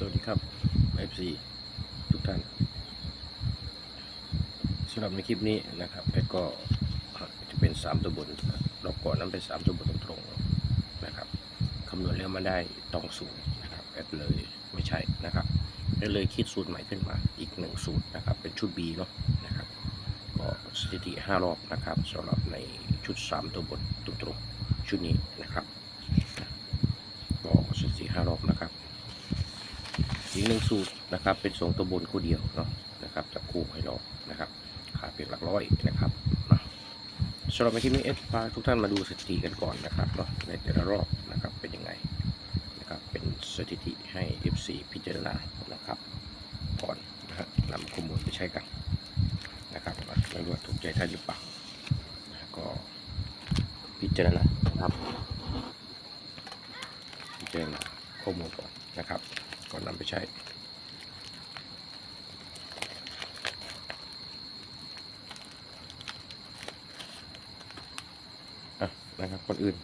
สวัสดีครับ FC ทุกท่านสำหรับในคลิปนี้นะครับแอดก็จะเป็น 3 ตัวบนรอบก่อนนั้นเป็น 3 ตัวบนตรงๆนะครับคำนวณแล้วมาได้ตรงสูตรนะครับแอดเลยไม่ใช่นะครับแอดเลยคิดสูตรใหม่ขึ้นมาอีกหนึ่งสูตรนะครับเป็นชุด B เนาะนะครับก็สถิติ 5 รอบนะครับสำหรับในชุด 3 ตัวบนตรงๆชุดนี้นะครับก็สถิติ 5 รอบนะครับ อีกหนึ่งสูตรนะครับ เป็นทรงตัวบนคู่เดียวเนาะนะครับจับคู่ให้เรานะครับขาเพียงหลักร้อยนะครับนะสำหรับในคลิปนี้เอสพาทุกท่านมาดูสถิติกันก่อนนะครับเนาะในแต่ละรอบนะครับเป็นยังไงนะครับเป็นสถิติให้ FC พิจารณานะครับก่อนนะฮะนำข้อมูลไปใช้กันนะครับไม่รู้ว่าถูกใจท่านหรือเปล่านะก็พิจารณานะครับพิจารณาข้อมูลก่อนนะครับ ก่อนนำไปใช้ อะ นะครับคนอื่น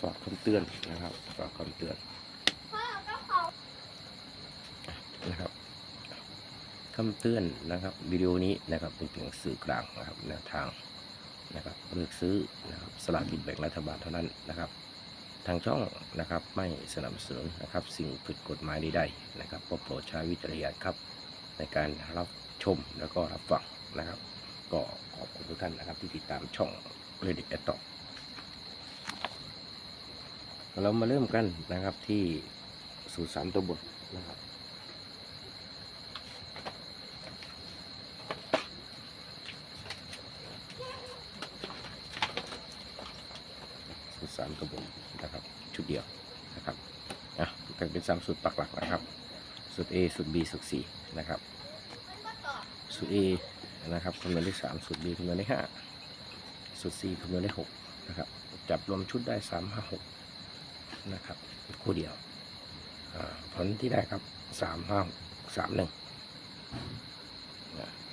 ฝากคำเตือนนะครับ ฝากคำเตือนนะครับคำเตือนนะครับวิดีโอนี้นะครับเป็นเพียงสื่อกลางนะครับแนวทางนะครับเลือกซื้อนะครับสลากกินแบ่งรัฐบาลเท่านั้นนะครับ ทางช่องนะครับไม่สนับสนุนนะครับ สิ่งผิดกฎหมายใดๆนะครับโปรดใช้วิจารณญาณครับในการรับชมแล้วก็รับฟัง นะครับ ก็ขอบคุณทุกท่านนะครับ ที่ติดตามช่องเรดิตแอตตเรามาเริ่มกันนะครับที่สูตรสามตัวบทนะครับสูตรสามตัวบนนะครับ ชุดเดียวนะครับอะแบ่งเป็นสามสูตรปักหลักนะครับสูตร A สูตร B สูตร C นะครับสูตร A นะครับคำนวณได้สามสูตร B คำนวณได้ห้าสูตร C คำนวณได้หกนะครับจับรวมชุดได้สามห้าหกนะครับคู่เดียวผลที่ได้ครับสามห้าสามหนึ่ง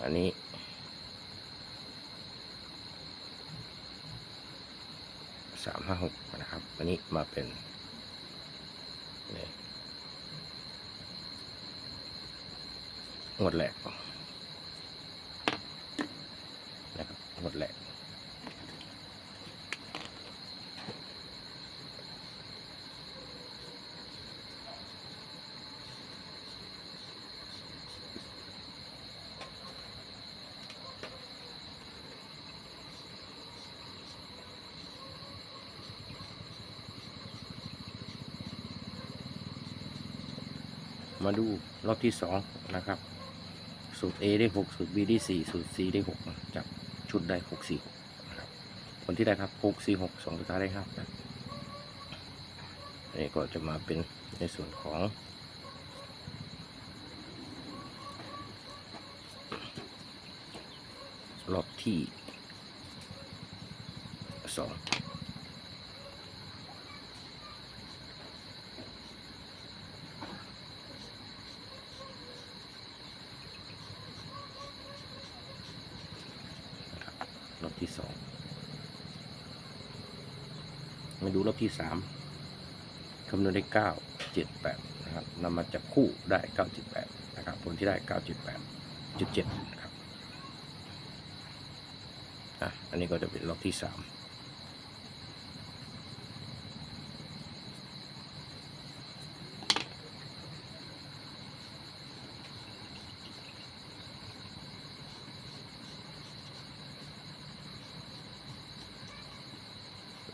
อันนี้สามห้าหกนะครับ อันนี้มาเป็นนี่งวดแรก นะครับงวดแรกมาดูรอบที่สองนะครับ สูตร A ได้หกสูตร B ได้สี่สูตร C ได้หกจับ ชุดได้หกสี่หกครับผลที่ได้ครับหกสี่หกสองตัวท้ายได้ห้านะอันนี้ก็จะมาเป็นในส่วนของรอบที่สอง รอบที่สองมาดูรอบที่สามคำนวณได้เก้าเจ็ดแปดนะครับนำมาจับคู่ได้เก้าเจ็ดแปดนะครับผลที่ได้เก้าเจ็ดแปดจุดเจ็ดนะครับอะอันนี้ก็จะเป็นรอบที่สาม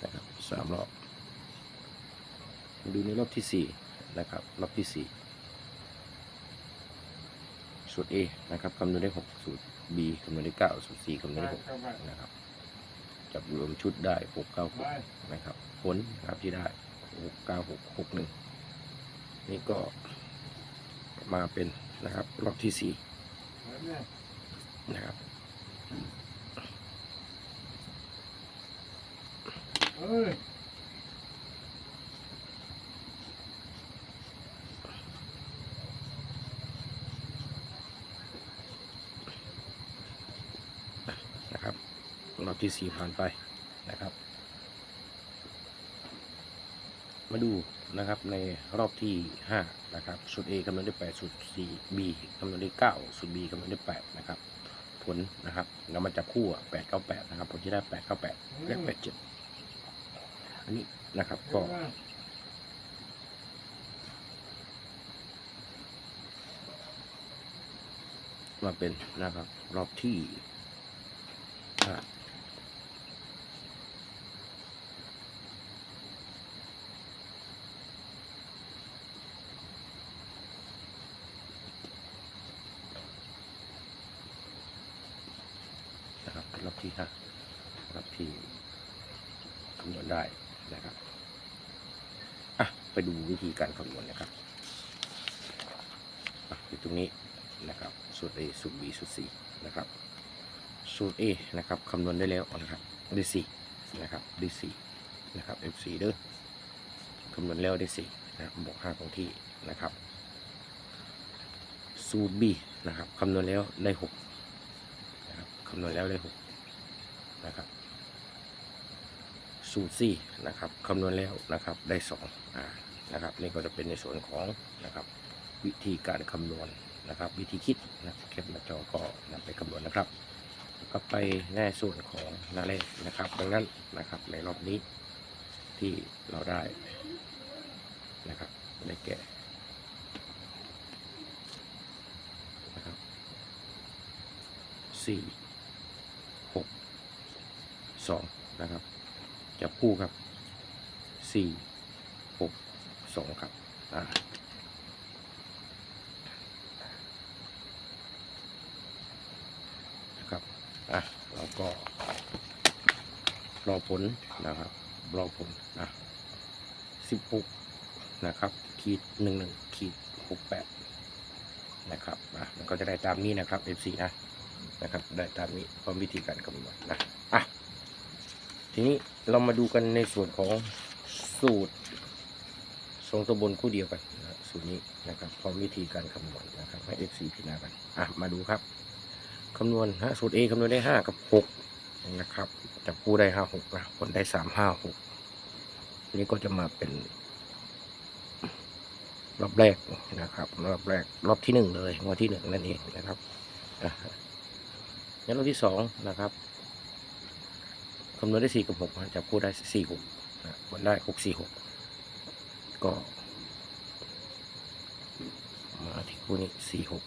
นะครับสามรอบมา ดูในรอบที่สี่นะครับ รอบที่สี่สูตร A นะครับคำนวณได้หกสูตร B คำนวณได้เก้าสูตร C คำนวณได้หกนะครับ จับรวมชุดได้หกเก้าหกนะครับ ผลนะครับที่ได้หกเก้าหกหกหนึ่งนี่ก็มาเป็นนะครับ รอบที่สี่นะครับเอ้ย นะครับรอบที่สี่ผ่านไปนะครับ มาดูนะครับในรอบที่5นะครับสูตร A คำนวณได้8สูตร 4 B คำนวณได้9สูตร B คำนวณได้8นะครับผลนะครับเรามาจับคู่อะ8 9 8นะครับผลที่ได้8 9 8และ8 7อันนี้นะครับก็มาเป็นนะครับรอบที่ นะครับก็รอบที่ห้ารอบที่คำนวณได้นะครับอะไปดูวิธีการคำนวณนะครับออยู่ตรงนี้นะครับสูตร A สูตร B สูตร C นะครับ สูตร A นะครับคำนวณได้แล้วนะครับได้4นะครับได้4นะครับ F4 เด้อคำนวณแล้วได้4นะครับบวก5ของที่นะครับสูตร B นะครับคำนวณแล้วได้6นะครับคำนวณแล้วได้6นะครับสูตร C นะครับคำนวณแล้วนะครับได้2อ่านะครับนี่ก็จะเป็นในส่วนของนะครับวิธีการคำนวณนะครับ วิธีคิดนะแคปหน้าจอก็นำไปคำนวณนะครับ ก็ไปในส่วนของนาเลขนะครับ ดังนั้นนะครับในรอบนี้ที่เราได้นะครับได้แก่นะครับสี่หกสองนะครับจับคู่ครับสี่หกสองครับอ่า นะครับ อะเราก็รอผลนะครับ รอผลนะสิบหกนะครับขีดหนึ่งหนึ่งขีดหกแปดนะครับอะมันก็จะได้ตามนี้นะครับ F4 นะนะครับ ได้ตามนี้พร้อมวิธีการคำนวณนะอะทีนี้เรามาดูกันในส่วนของสูตรทรงตัวบนคู่เดียวกันนะสูตรนี้นะครับพร้อมวิธีการคำนวณนะครับให้ F4 พิจารณากันอะมาดูครับ คำนวณฮะสูตร A คำนวณได้ห้ากับหกนะครับจับคู่ได้ห้าหกนะผลได้สามห้าหกนี่ก็จะมาเป็นรอบแรกนะครับรอบแรกรอบที่หนึ่งเลยงวดที่หนึ่งนั่นเองนะครับงั้นรอบที่สองนะครับคำนวณได้สี่กับหกจับคู่ได้สี่หกนะผลได้หกสี่หกก็ มาที่คู่นี้สี่หก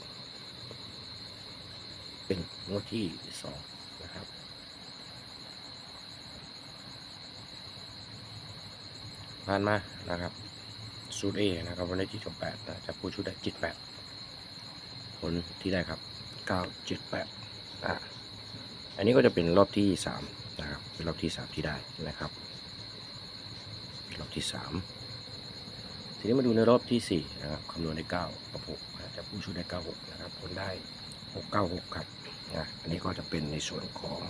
เป็นงวดที่สองนะครับผ่านมานะครับสูตรเอนะครับวันนี้ที่จบแปดนะจับผู้ชุดได้จิตแปดผลที่ได้ครับเก้าเจ็ดแปดอะอันนี้ก็จะเป็นรอบที่สามนะครับเป็นรอบที่สามที่ได้นะครับรอบที่สามทีนี้มาดูในรอบที่สี่นะครับคำนวณได้เก้ากับหกนะจับผู้ชุดได้เก้าหกนะครับผลได้ หกเก้าหกครับนะอันนี้ก็จะเป็นในส่วนของ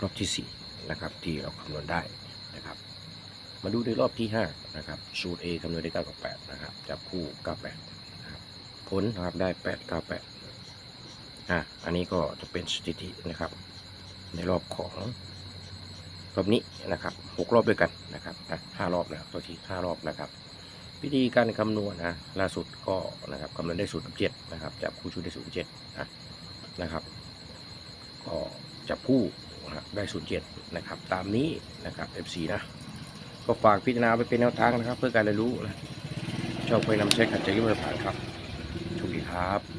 รอบที่สี่นะครับ ที่เราคำนวณได้นะครับ มาดูในรอบที่ห้านะครับ สูตร A คำนวณได้เก้ากับแปดนะครับ จับคู่เก้าแปดนะครับ ผลนะครับได้แปดเก้าแปดอะอันนี้ก็จะเป็นสถิตินะครับ ในรอบของรอบนี้นะครับหกรอบด้วยกันนะครับอะห้ารอบนะตัวที่ห้ารอบนะครับ วิธีการคำนวณนะล่าสุดก็นะครับคำนวณได้สูตรเจ็ดนะครับจับคู่ชุดได้สูตรเจ็ดนะนะครับ ก็จับคู่ได้สูตรเจ็ดนะครับ ตามนี้นะครับ F4 นะก็ฝากพิจารณาไปเป็นแนวทางนะครับ เพื่อการเรียนรู้นะชอบไปนำใช้ขัดใจยิ่งเลยผ่านครับโชคดีครับ